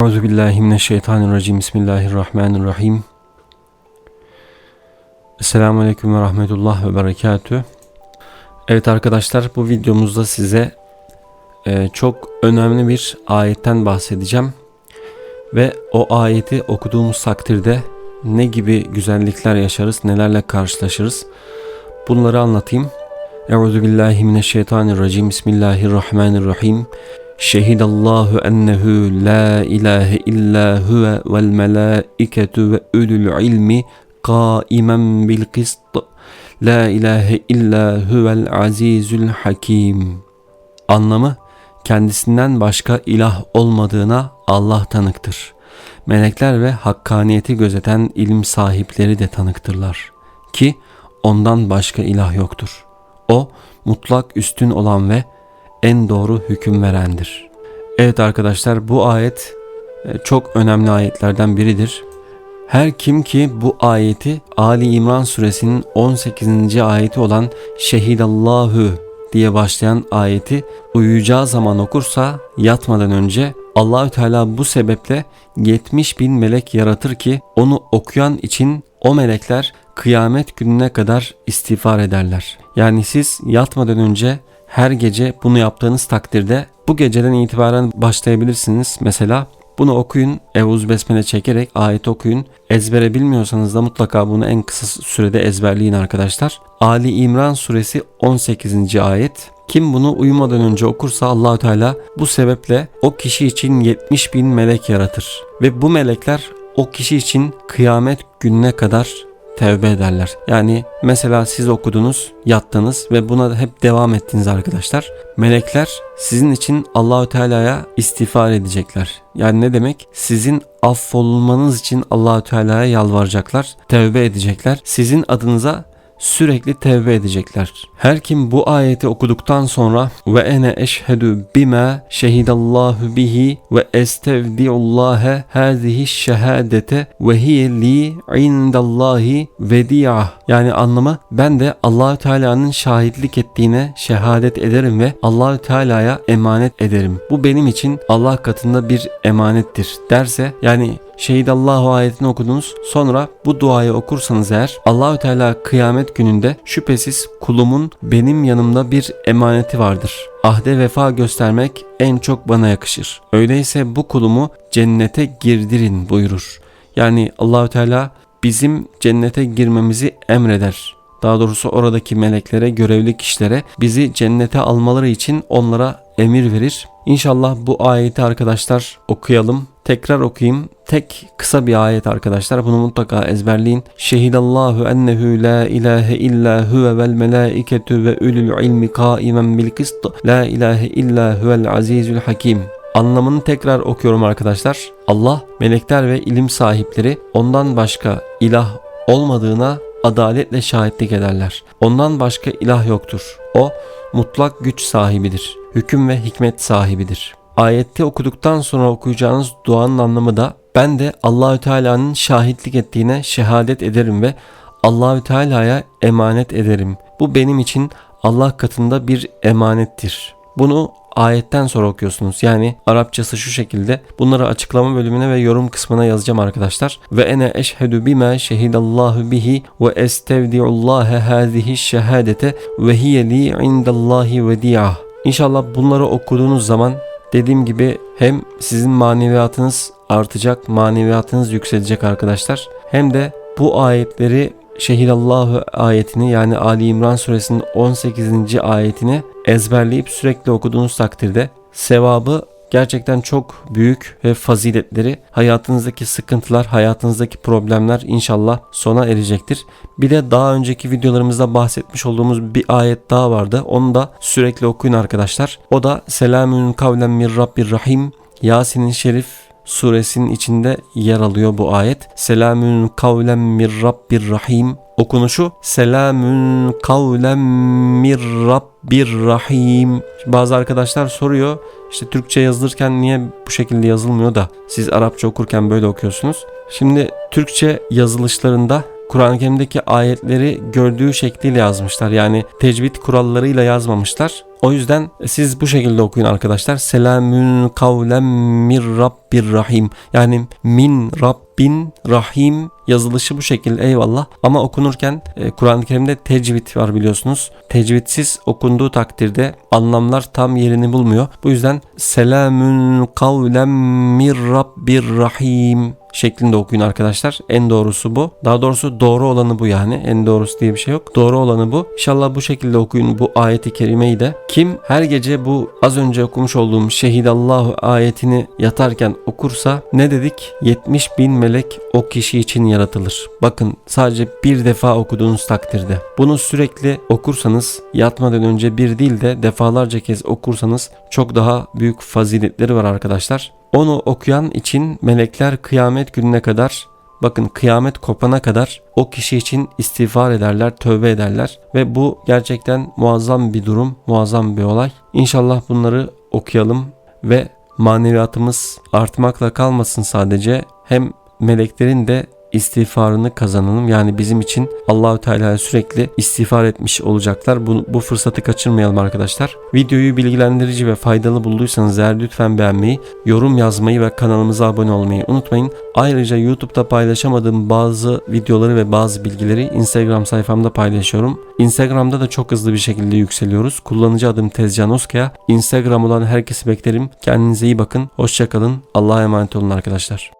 Euzubillahimineşşeytanirracim. Bismillahirrahmanirrahim. Esselamu Aleyküm ve Rahmetullah ve Berekatü. Evet arkadaşlar bu videomuzda size e, çok önemli bir ayetten bahsedeceğim. Ve o ayeti okuduğumuz takdirde ne gibi güzellikler yaşarız, nelerle karşılaşırız bunları anlatayım. Euzubillahimineşşeytanirracim. Bismillahirrahmanirrahim. Şehidallahu ennehu la ilahe illa huve vel melaiketu ve ulul ilmi kaimen bil kist. La ilahe illa huvel azizül hakim. Anlamı kendisinden başka ilah olmadığına Allah tanıktır. Melekler ve hakkaniyeti gözeten ilim sahipleri de tanıktırlar. Ki ondan başka ilah yoktur. O mutlak üstün olan ve en doğru hüküm verendir. Evet arkadaşlar bu ayet e, çok önemli ayetlerden biridir. Her kim ki bu ayeti Ali İmran suresinin 18. ayeti olan Şehidallahu diye başlayan ayeti uyuyacağı zaman okursa yatmadan önce Allahü Teala bu sebeple 70 bin melek yaratır ki onu okuyan için o melekler kıyamet gününe kadar istiğfar ederler. Yani siz yatmadan önce her gece bunu yaptığınız takdirde bu geceden itibaren başlayabilirsiniz. Mesela bunu okuyun, Evuz Besmele çekerek ayet okuyun. Ezbere bilmiyorsanız da mutlaka bunu en kısa sürede ezberleyin arkadaşlar. Ali İmran suresi 18. ayet. Kim bunu uyumadan önce okursa Allahü Teala bu sebeple o kişi için 70 bin melek yaratır. Ve bu melekler o kişi için kıyamet gününe kadar tevbe ederler. Yani mesela siz okudunuz, yattınız ve buna hep devam ettiniz arkadaşlar. Melekler sizin için Allahü Teala'ya istiğfar edecekler. Yani ne demek? Sizin affolunmanız için Allahü Teala'ya yalvaracaklar, tevbe edecekler. Sizin adınıza sürekli tevbe edecekler. Her kim bu ayeti okuduktan sonra ve ene eşhedü bima şehidallahu bihi ve estevdiullahe hazihi şehadete ve hiye li indallahi vediyah yani anlamı ben de Allahü Teala'nın şahitlik ettiğine şehadet ederim ve Allahü Teala'ya emanet ederim. Bu benim için Allah katında bir emanettir derse yani Şehidallahu ayetini okudunuz. Sonra bu duayı okursanız eğer Allahü Teala kıyamet gününde şüphesiz kulumun benim yanımda bir emaneti vardır. Ahde vefa göstermek en çok bana yakışır. Öyleyse bu kulumu cennete girdirin buyurur. Yani Allahü Teala bizim cennete girmemizi emreder. Daha doğrusu oradaki meleklere, görevli kişilere bizi cennete almaları için onlara emir verir. İnşallah bu ayeti arkadaşlar okuyalım. Tekrar okuyayım. Tek kısa bir ayet arkadaşlar. Bunu mutlaka ezberleyin. Şehidallahu ennehu la ilahe illa huve vel melaiketu ve ulul ilmi kaimen bil kist. La ilahe illa huvel azizül hakim. Anlamını tekrar okuyorum arkadaşlar. Allah, melekler ve ilim sahipleri ondan başka ilah olmadığına adaletle şahitlik ederler. Ondan başka ilah yoktur. O mutlak güç sahibidir. Hüküm ve hikmet sahibidir. Ayette okuduktan sonra okuyacağınız duanın anlamı da ben de Allahü Teala'nın şahitlik ettiğine şehadet ederim ve Allahü Teala'ya emanet ederim. Bu benim için Allah katında bir emanettir. Bunu ayetten sonra okuyorsunuz. Yani Arapçası şu şekilde. Bunları açıklama bölümüne ve yorum kısmına yazacağım arkadaşlar. Ve ene eşhedü bima şehidallahu bihi ve estevdiullahe hazihi şehadete ve hiye li indallahi vediyah. İnşallah bunları okuduğunuz zaman dediğim gibi hem sizin maneviyatınız artacak, maneviyatınız yükselecek arkadaşlar. Hem de bu ayetleri Şehidallahu ayetini yani Ali İmran suresinin 18. ayetini ezberleyip sürekli okuduğunuz takdirde sevabı gerçekten çok büyük ve faziletleri hayatınızdaki sıkıntılar, hayatınızdaki problemler inşallah sona erecektir. Bir de daha önceki videolarımızda bahsetmiş olduğumuz bir ayet daha vardı. Onu da sürekli okuyun arkadaşlar. O da Selamün kavlen mir Rabbir Rahim Yasin'in Şerif suresinin içinde yer alıyor bu ayet. Selamün kavlen mir Rabbir Rahim. Okunuşu Selamün kavlen mir Rabbir Rahim. Bazı arkadaşlar soruyor işte Türkçe yazılırken niye bu şekilde yazılmıyor da siz Arapça okurken böyle okuyorsunuz. Şimdi Türkçe yazılışlarında Kur'an-ı Kerim'deki ayetleri gördüğü şekliyle yazmışlar. Yani tecvid kurallarıyla yazmamışlar. O yüzden siz bu şekilde okuyun arkadaşlar. Selamün kavlem mir Rabb Rabbir Rahim. Yani min Rabbin Rahim yazılışı bu şekilde eyvallah. Ama okunurken e, Kur'an-ı Kerim'de tecvid var biliyorsunuz. Tecvidsiz okunduğu takdirde anlamlar tam yerini bulmuyor. Bu yüzden selamün kavlem mir Rabbir Rahim şeklinde okuyun arkadaşlar. En doğrusu bu. Daha doğrusu doğru olanı bu yani. En doğrusu diye bir şey yok. Doğru olanı bu. İnşallah bu şekilde okuyun bu ayeti kerimeyi de. Kim her gece bu az önce okumuş olduğum şehidallahu ayetini yatarken okursa ne dedik? 70 bin melek o kişi için yaratılır. Bakın sadece bir defa okuduğunuz takdirde. Bunu sürekli okursanız yatmadan önce bir değil de defalarca kez okursanız çok daha büyük faziletleri var arkadaşlar. Onu okuyan için melekler kıyamet gününe kadar bakın kıyamet kopana kadar o kişi için istiğfar ederler, tövbe ederler ve bu gerçekten muazzam bir durum, muazzam bir olay. İnşallah bunları okuyalım ve maneviyatımız artmakla kalmasın sadece hem meleklerin de istiğfarını kazanalım. Yani bizim için Allahü Teala'ya sürekli istiğfar etmiş olacaklar. Bu, bu fırsatı kaçırmayalım arkadaşlar. Videoyu bilgilendirici ve faydalı bulduysanız eğer lütfen beğenmeyi, yorum yazmayı ve kanalımıza abone olmayı unutmayın. Ayrıca YouTube'da paylaşamadığım bazı videoları ve bazı bilgileri Instagram sayfamda paylaşıyorum. Instagram'da da çok hızlı bir şekilde yükseliyoruz. Kullanıcı adım Tezcan Oskaya. Instagram olan herkesi beklerim. Kendinize iyi bakın. Hoşçakalın. Allah'a emanet olun arkadaşlar.